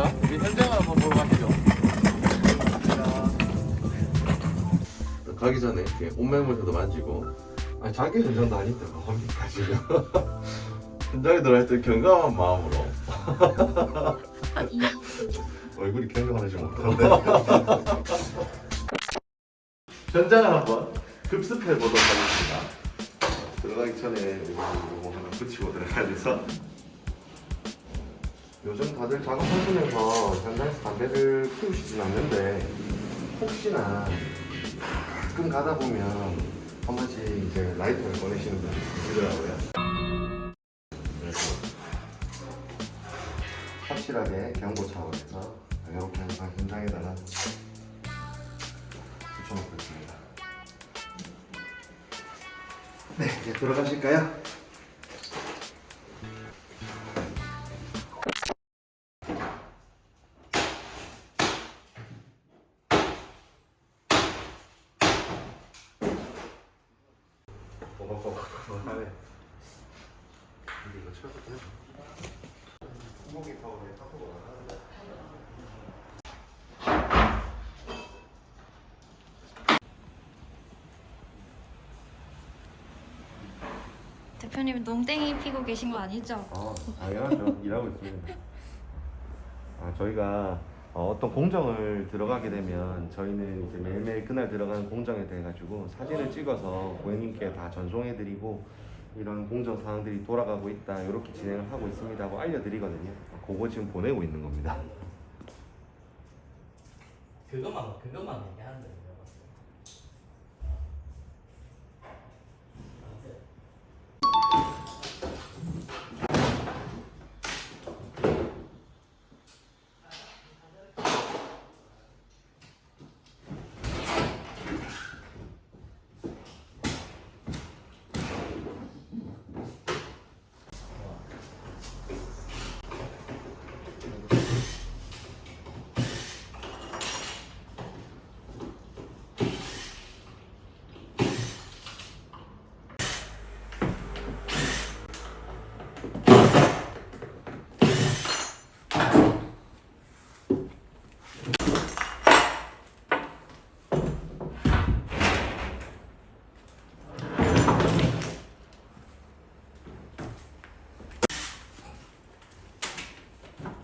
자, 우리 현장을 한번 보러 가시죠. 가기 전에 이렇게 옷매물새도 만지고 아니 자기 현장도 아닌데 뭐 합니까 지금 현장에 들어갈 때 경감한 마음으로 얼굴이 경감하지 못한데. 현장을 한번 급습해 보도록 하겠습니다 들어가기 전에 이거 뭐 하나 붙이고 들어가야 돼서. 요즘 다들 작업하시면서 현장에서 담배를 피우시진 않는데 혹시나 가끔 가다 보면 한 번씩 이제 라이터를 꺼내시는 분이 계시더라고요. 확실하게 경고 차원에서 이렇게 항상 현장에다가 붙여놓고 있습니다. 네, 이제 들어가실까요? 하네. 이거 쳐도 돼? 구멍이 파워에 타고 나가는데. 대표님 농땡이 피고 계신 거 아니죠? 어, 당연하죠. 일하고 있습니다. 아, 저희가 어, 떤 공정을 들어가게 되면 저희는 이제 매일매일 그날 들어가는 공정에 대해 가지고 사진을 찍어서 고객님께 다 전송해드리고 이런 공정 사항들이 돌아가고 있다 이렇게 진행을 하고 있습니다 하고 알려드리거든요. 그거 지금 보내고 있는 겁니다. 그것만 그것만 얘기하는 거예요. 내가 봤을 때.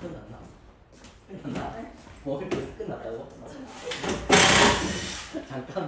끝났나? 뭐 벌써 끝났다고? 잠깐 뭐